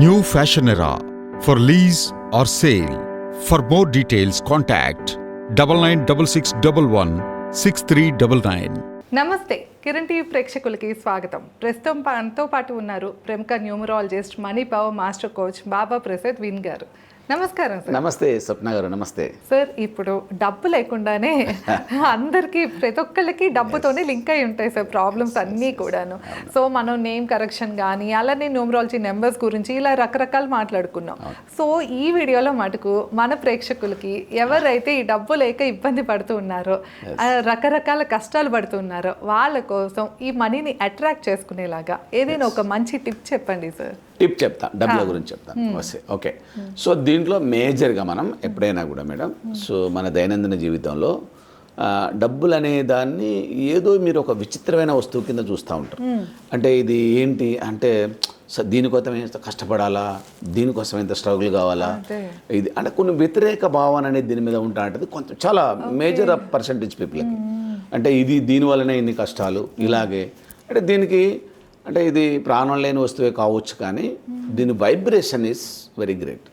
New fashion era for lease or sale for more details contact double nine double six double one six three double nine నమస్తే Kiran TV ప్రేక్షకులకి స్వాగతం. ప్రస్తుతం పాటు ఉన్నారు ప్రముఖ numerologist మణిపావ్ మాస్టర్ కోచ్ బాబా ప్రసాద్ విన్ గారు. నమస్కారం సార్. నమస్తే స్వప్న గారు నమస్తే. సార్ ఇప్పుడు డబ్బు లేకుండానే అందరికీ ప్రతి ఒక్కళ్ళకి డబ్బుతోనే లింక్ అయి ఉంటాయి సార్ ప్రాబ్లమ్స్ అన్నీ కూడాను. సో మనం నేమ్ కరెక్షన్ కానీ అలానే న్యూమరాలజీ నెంబర్స్ గురించి ఇలా రకరకాలు మాట్లాడుకున్నాం. సో ఈ వీడియోలో మటుకు మన ప్రేక్షకులకి ఎవరైతే ఈ డబ్బు లేక ఇబ్బంది పడుతూ ఉన్నారో రకరకాల కష్టాలు పడుతున్నారో వాళ్ళ కోసం ఈ మనీని అట్రాక్ట్ చేసుకునేలాగా ఏదైనా ఒక మంచి టిప్ చెప్పండి సార్. టిప్ చెప్తా డబ్బుల గురించి చెప్తాను ఓకే సో దీంట్లో మేజర్గా మనం ఎప్పుడైనా కూడా మేడం సో మన దైనందిన జీవితంలో డబ్బులు అనే దాన్ని ఏదో మీరు ఒక విచిత్రమైన వస్తువు కింద చూస్తూ ఉంటారు. అంటే ఇది ఏంటి? అంటే దీనికోసం ఎంత కష్టపడాలా? దీనికోసం ఎంత స్ట్రగుల్ కావాలా. ఇది అంటే కొన్ని వ్యతిరేక భావన అనేది దీని మీద ఉంటా అంటే కొంచెం చాలా మేజర్ పర్సంటేజ్ పీపుల్కి అంటే ఇది దీని వల్లనే ఇన్ని కష్టాలు ఇలాగే. అంటే దీనికి అంటే ఇది ప్రాణం లేని వస్తువే కావచ్చు కానీ దీని వైబ్రేషన్ ఈస్ వెరీ గ్రేట్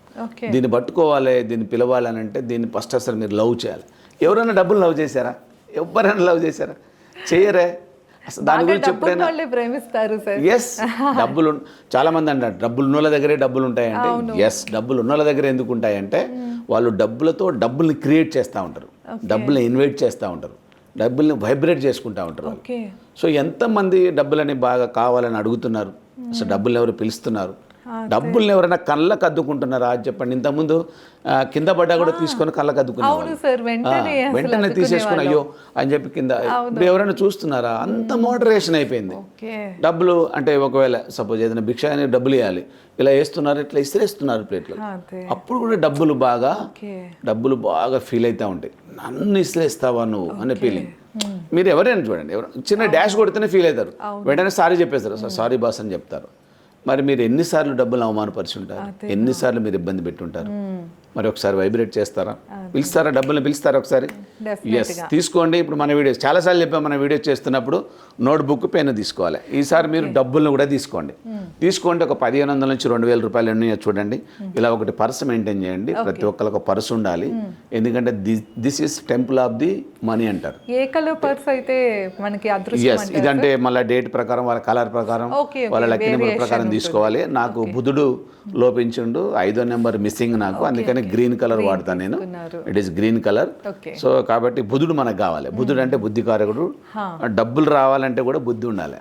దీన్ని పట్టుకోవాలి దీన్ని పిలవాలి అని అంటే దీన్ని ఫస్ట్ అసలు మీరు లవ్ చేయాలి. ఎవరైనా డబ్బులు లవ్ చేశారా? ఎవరైనా లవ్ చేశారా? చేయరే. అసలు దాని గురించి ఎప్పుడైనా ప్రేమిస్తారు ఎస్ డబ్బులు చాలా మంది అంటారు డబ్బులు ఉన్నోళ్ళ దగ్గరే డబ్బులు ఉంటాయంటే ఎస్ డబ్బులు ఉన్నోళ్ళ దగ్గర ఎందుకు ఉంటాయంటే వాళ్ళు డబ్బులతో డబ్బుల్ని క్రియేట్ చేస్తూ ఉంటారు. డబ్బుల్ని ఇన్వైట్ చేస్తూ ఉంటారు. డబ్బుల్ని వైబ్రేట్ చేసుకుంటూ ఉంటారు సో ఎంతమంది డబ్బులని బాగా కావాలని అడుగుతున్నారు? అసలు డబ్బుల్ని ఎవరు పిలుస్తున్నారు? డబ్బుల్ని ఎవరైనా కళ్ళకు అద్దుకుంటున్నారా అది చెప్పండి. ఇంతకుముందు కింద పడ్డా కూడా తీసుకొని కళ్ళకు సార్ వెంటనే తీసేసుకుని అయ్యో అని చెప్పి కింద ఇప్పుడు ఎవరైనా చూస్తున్నారా? అంత మోడరేషన్ అయిపోయింది. డబ్బులు అంటే ఒకవేళ సపోజ్ ఏదైనా భిక్ష అని డబ్బులు ఇవ్వాలి. ఇలా వేస్తున్నారు ఇట్లా ఇసిరేస్తున్నారు ప్లేట్లు. అప్పుడు కూడా డబ్బులు బాగా డబ్బులు బాగా ఫీల్ అవుతూ ఉంటాయి. నన్ను ఇసిరేస్తావా నువ్వు? అనే ఫీలింగ్ మీరు ఎవరైనా చూడండి ఎవరు చిన్న డాష్ కొడితేనే ఫీల్ అవుతారు. వెంటనే సారీ చెప్పేస్తారు. సారీ బాస్ అని చెప్తారు. మరి మీరు ఎన్నిసార్లు డబ్బులు అవమానపరిచి ఉంటారు? ఎన్నిసార్లు మీరు ఇబ్బంది పెట్టుంటారు మరి ఒకసారి వైబ్రేట్ చేస్తారా? పిలుస్తారా? డబ్బుల్ని పిలుస్తారా ఒకసారి? ఎస్ తీసుకోండి. ఇప్పుడు మన వీడియోస్ చాలాసార్లు చెప్పాం మన వీడియోస్ చేస్తున్నప్పుడు నోట్బుక్ పెన్ తీసుకోవాలి. ఈసారి మీరు డబ్బులను కూడా తీసుకోండి. తీసుకోండి. ఒక పదిహేను వందల నుంచి రెండు వేల రూపాయలు ఎన్ని చూడండి. ఇలా ఒకటి పర్స్ మెయింటైన్ చేయండి. ప్రతి ఒక్కరికి ఒక పర్స్ ఉండాలి. ఎందుకంటే this is temple of the money అంటారు. ఏ కలర్ పర్స్ అయితే మనకి ఎస్ ఇదంటే మళ్ళీ డేట్ ప్రకారం వాళ్ళ కలర్ ప్రకారం వాళ్ళ లక్కీ నెంబర్ ప్రకారం తీసుకోవాలి. నాకు బుధుడు లోపించిండు. ఐదో నెంబర్ మిస్సింగ్ నాకు. అందుకని గ్రీన్ కలర్ వాడతాను నేను. It is green colour so కాబట్టి బుధుడు మనకు కావాలి. బుధుడు అంటే బుద్ధికారకుడు. డబ్బులు రావాలంటే కూడా బుద్ధి ఉండాలి.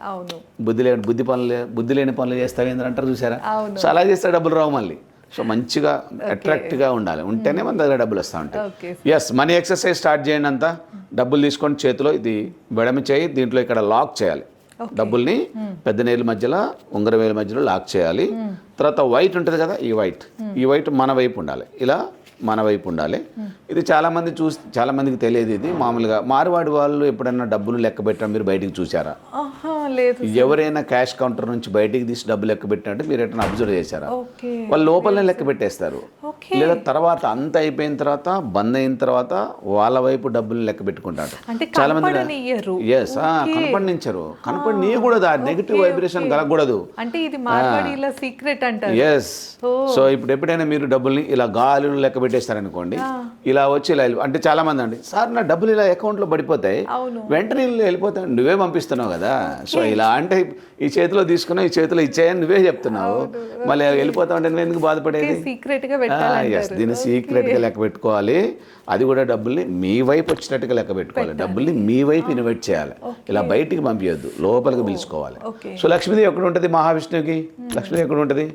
బుద్ధి లేని బుద్ధి పనులు బుద్ధి లేని పనులు చేస్తావు ఏంటంటే అంటారు చూసారా. సో అలా చేస్తే డబ్బులు రావు మళ్ళీ. సో మంచిగా అట్రాక్ట్గా ఉండాలి. ఉంటేనే మన దగ్గర డబ్బులు వస్తూ ఉంటాయి. ఎస్ మనీ ఎక్సర్సైజ్ స్టార్ట్ చేయండి అంతా. డబ్బులు తీసుకొని చేతిలో ఇది బెడమి చేయి దీంట్లో ఇక్కడ లాక్ చేయాలి. డబ్బుల్ని పెద్ద నేల మధ్యలో ఉంగర వేల మధ్యలో లాక్ చేయాలి. తర్వాత వైట్ ఉంటుంది కదా ఈ వైట్. ఈ వైట్ మన వైపు ఉండాలి. ఇలా మన వైపు ఉండాలి. ఇది చాలా మంది చూసి చాలా మందికి తెలియదు ఇది. మామూలుగా మారువాడి వాళ్ళు ఎప్పుడైనా డబ్బులు లెక్క పెట్టడం మీరు బయటికి చూసారా లేదు ఎవరైనా క్యాష్ కౌంటర్ నుంచి బయటికి తీసి డబ్బులు లెక్క పెట్టినట్టు మీరు ఎట్లా అబ్జర్వ్ చేశారా? వాళ్ళు లోపలనే లెక్క పెట్టేస్తారు. లేదా తర్వాత అంత అయిపోయిన తర్వాత బంద్ అయిన తర్వాత వాళ్ళ వైపు డబ్బులు లెక్క పెట్టుకుంటారు. చాలా మంది ఎస్ కనపడించరు కనపడి నీ కూడా నెగిటివ్ వైబ్రేషన్ కలగకూడదు. అంటే ఇది సీక్రెట్ అంటారు. ఎస్ సో ఇప్పుడు ఎప్పుడైనా మీరు డబ్బుల్ని ఇలా గాలిలో లెక్క పెట్టేస్తారనుకోండి ఇలా వచ్చి ఇలా అంటే చాలా మంది అండి సార్ నా డబ్బులు ఇలా అకౌంట్లో పడిపోతాయి. అవును. వెంటనే వీళ్ళు వెళ్ళిపోతాయి నువ్వే పంపిస్తున్నావు కదా. సో ఇలా అంటే ఈ చేతిలో తీసుకున్నావు ఈ చేతిలో ఇచ్చాయని నువ్వే చెప్తున్నావు. మళ్ళీ వెళ్ళిపోతావు అంటే నువ్వు ఎందుకు బాధపడేది? సీక్రెట్గా ఎస్ పెట్టాలంటారు దీన్ని సీక్రెట్గా లెక్క పెట్టుకోవాలి. అది కూడా డబ్బుల్ని మీ వైపు వచ్చినట్టుగా లెక్క పెట్టుకోవాలి. డబ్బుల్ని మీ వైపు ఇన్వైట్ చేయాలి. ఇలా బయటికి పంపించద్దు లోపలికి పిలుచుకోవాలి. సో లక్ష్మీదేవి ఎక్కడ ఉంటుంది? మహావిష్ణువుకి? లక్ష్మీదేవి ఎక్కడ ఉంటుంది?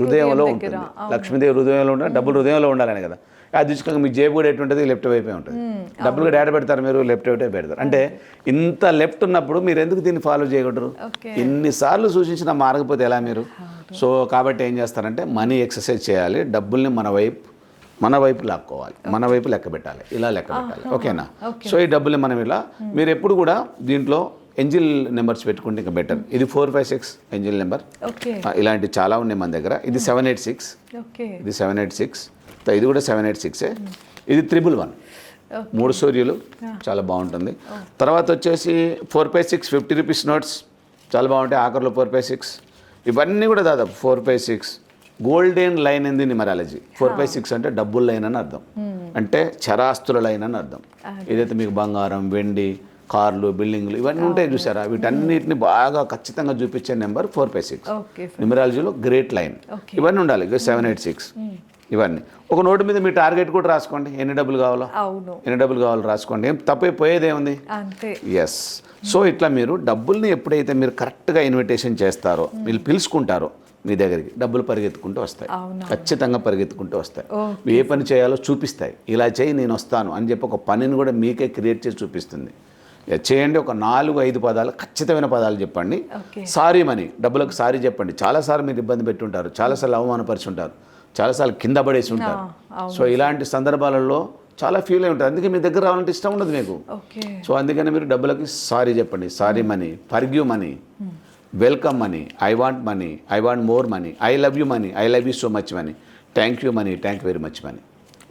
హృదయంలో ఉంటుంది. లక్ష్మీదేవి హృదయంలో ఉండాలి డబ్బులు హృదయంలో ఉండాలని కదా. అదృష్టంగా మీ జేబు కూడా ఎటు ఉంటుంది లెఫ్ట్ వైపే ఉంటుంది. డబ్బులు కూడా ఏడ పెడతారు మీరు లెఫ్ట్ వైపే పెడతారు. అంటే ఇంత లెఫ్ట్ ఉన్నప్పుడు మీరు ఎందుకు దీన్ని ఫాలో చేయకూడరు ఓకే. ఇన్నిసార్లు సూచించినా మారకపోతే ఎలా మీరు? సో కాబట్టి ఏం చేస్తారంటే మనీ ఎక్సర్సైజ్ చేయాలి డబ్బుల్ని మన వైపు మన వైపు లాక్కోవాలి. మన వైపు లెక్క పెట్టాలి ఇలా లెక్క పెట్టాలి. ఓకేనా? సో ఈ డబ్బుల్ని మనం ఇలా మీరు ఎప్పుడు కూడా దీంట్లో ఎంజిల్ నెంబర్స్ పెట్టుకుంటే ఇంకా బెటర్. ఇది four five six angel number. Okay. ఇలాంటివి చాలా ఉన్నాయి మన దగ్గర. ఇది సెవెన్ ఎయిట్ సిక్స్. ఇది సెవెన్ ఎయిట్ సిక్స్. ఇది కూడా సెవెన్ ఎయిట్ సిక్సే ఇది త్రిబుల్ వన్. మూడు సూర్యులు చాలా బాగుంటుంది. తర్వాత వచ్చేసి four five six fifty rupees notes. చాలా బాగుంటాయి ఆఖరిలో ఫోర్ పై సిక్స్. ఇవన్నీ కూడా దాదాపు four five six. Golden line ఏంది న్యూమరాలజీ? ఫోర్ ఫైవ్ సిక్స్ అంటే డబ్బుల లైన్ అని అర్థం. అంటే చరాస్తుల లైన్ అని అర్థం. ఏదైతే మీకు బంగారం వెండి కార్లు బిల్డింగ్లు ఇవన్నీ ఉంటాయి చూసారా? వీటన్నిటిని బాగా ఖచ్చితంగా చూపించే నెంబర్ ఫోర్ ఫైవ్ సిక్స్. న్యూమరాలజీలో గ్రేట్ లైన్. ఇవన్నీ ఉండాలి. Seven eight six. ఇవన్నీ. ఒక నోటు మీద మీ టార్గెట్ కూడా రాసుకోండి. ఎన్ని డబ్బులు కావాలో. అవును. ఎన్ని డబ్బులు కావాలో రాసుకోండి. ఏం తప్పైపోయేది ఏముంది? అంతే. ఎస్ సో ఇట్లా మీరు డబ్బుల్ని ఎప్పుడైతే మీరు కరెక్ట్గా ఇన్విటేషన్ చేస్తారో మీరు పిలుచుకుంటారో మీ దగ్గరికి డబ్బులు పరిగెత్తుకుంటూ వస్తాయి. ఖచ్చితంగా పరిగెత్తుకుంటూ వస్తాయి. ఏ పని చేయాలో చూపిస్తాయి. ఇలా చేయి నేను వస్తాను అని చెప్పి ఒక పనిని కూడా మీకే క్రియేట్ చేసి చూపిస్తుంది. చేయండి ఒక నాలుగు ఐదు పదాలు ఖచ్చితమైన పదాలు చెప్పండి. సారీ మనీ డబ్బులకు సారీ చెప్పండి. చాలాసార్లు మీరు ఇబ్బంది పెట్టి ఉంటారు చాలాసార్లు అవమానపరిచి ఉంటారు చాలాసార్లు కింద పడేసి ఉంటారు. సో ఇలాంటి సందర్భాలలో చాలా ఫీల్ అయి ఉంటారు. అందుకే మీ దగ్గర రావాలంటే ఇష్టం ఉండదు మీకు. సో అందుకని మీరు డబ్బులకి సారీ చెప్పండి. Sorry money forgive money welcome money I want money I want more money I love you money I love you so much money thank you money thank very much money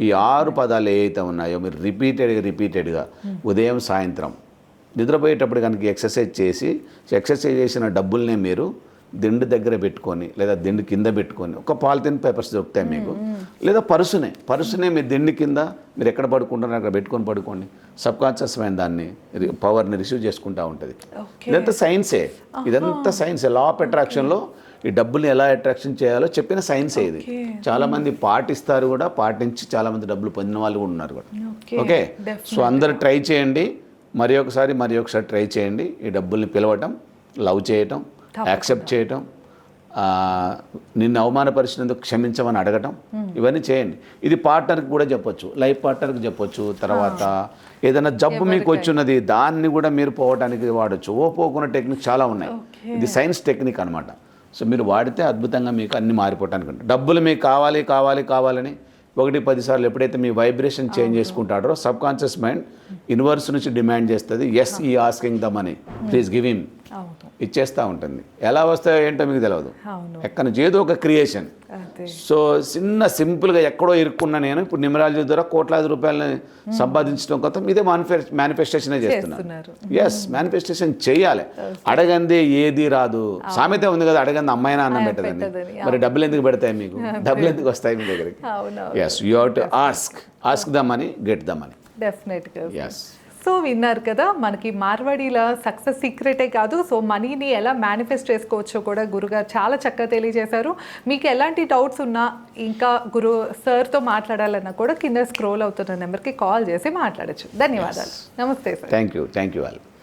ఈ ఆరు పదాలు ఏవైతే ఉన్నాయో మీరు రిపీటెడ్గా రిపీటెడ్గా ఉదయం సాయంత్రం నిద్రపోయేటప్పుడు కనుక ఎక్సర్సైజ్ చేసి ఎక్సర్సైజ్ చేసిన డబ్బుల్నే మీరు దిండు దగ్గర పెట్టుకొని లేదా దిండు కింద పెట్టుకొని ఒక పాలిథిన్ పేపర్స్ దొరుకుతాయి మీకు. లేదా పరుసునే పరుసునే మీ దిండు కింద మీరు ఎక్కడ పడుకుంటారో అక్కడ పెట్టుకొని పడుకోండి. సబ్ కాన్షియస్ మైండ్ దాన్ని పవర్ని రిసీవ్ చేసుకుంటూ ఉంటుంది. ఇదంతా సైన్సే. ఇదంతా సైన్సే. లా ఆఫ్ అట్రాక్షన్లో ఈ డబ్బుల్ని ఎలా అట్రాక్షన్ చేయాలో చెప్పిన సైన్సే ఇది. Okay. చాలా మంది పాటిస్తారు కూడా పాటించి చాలా మంది డబ్బులు పొందిన వాళ్ళు కూడా ఉన్నారు కూడా. ఓకే. సో అందరు ట్రై చేయండి. మరి ఒకసారి మరి ఒకసారి ట్రై చేయండి. ఈ డబ్బుల్ని పిలవటం లవ్ చేయటం యాక్సెప్ట్ చేయటం నిన్ను అవమానపరిచినందుకు క్షమించమని అడగటం ఇవన్నీ చేయండి. ఇది పార్ట్నర్కి కూడా చెప్పొచ్చు లైఫ్ పార్ట్నర్కి చెప్పొచ్చు తర్వాత ఏదైనా జబ్బు మీకు వచ్చున్నది దాన్ని కూడా మీరు పోవడానికి వాడచ్చు. ఓ పోకున్న టెక్నిక్ చాలా ఉన్నాయి. ఇది సైన్స్ టెక్నిక్ అనమాట సో మీరు వాడితే అద్భుతంగా మీకు అన్ని మారిపోవటానికి ఉంటుంది. డబ్బులు మీకు కావాలి కావాలి కావాలని ఒకటి పదిసార్లు ఎప్పుడైతే మీ వైబ్రేషన్ చేంజ్ చేసుకుంటాడో సబ్ కాన్షియస్ మైండ్ యూనివర్స్ నుంచి డిమాండ్ చేస్తుంది yes he asking the money please give him ఇచ్చేస్తూ ఉంటుంది. ఎలా వస్తాయో ఏంటో మీకు తెలియదు ఎక్కడి నుంచి ఏదో ఒక క్రియేషన్ సో చిన్న సింపుల్గా ఎక్కడో ఇరుక్కున్నా నేను ఇప్పుడు నిమరాజు ద్వారా కోట్లాది రూపాయలని సంపాదించడం కోసం ఇదే మానిఫెస్ట్ మేనిఫెస్టేషనే చేస్తున్నాను చేస్తున్నారు. ఎస్ మేనిఫెస్టేషన్ చేయాలి. అడగందే ఏది రాదు. సామెత ఉంది కదా అడగంది అమ్మాయినా అన్నం పెట్టదని, మరి డబ్బులు ఎందుకు పెడతాయి మీకు? డబ్బులు ఎందుకు వస్తాయి మీ దగ్గరికి? Yes you have to ask ask the money get the money డెఫినెట్గా ఎస్ సో విన్నారు కదా మనకి మార్వాడీల సక్సెస్ సీక్రెటే కాదు. సో మనీని ఎలా మేనిఫెస్ట్ చేసుకోవచ్చో కూడా గురుగారు చాలా చక్కగా తెలియజేశారు. మీకు ఎలాంటి డౌట్స్ ఉన్నా ఇంకా గురు సార్తో మాట్లాడాలన్నా కూడా కింద స్క్రోల్ అవుతున్న నెంబర్కి కాల్ చేసి మాట్లాడచ్చు. ధన్యవాదాలు. నమస్తే sir. Thank you thank you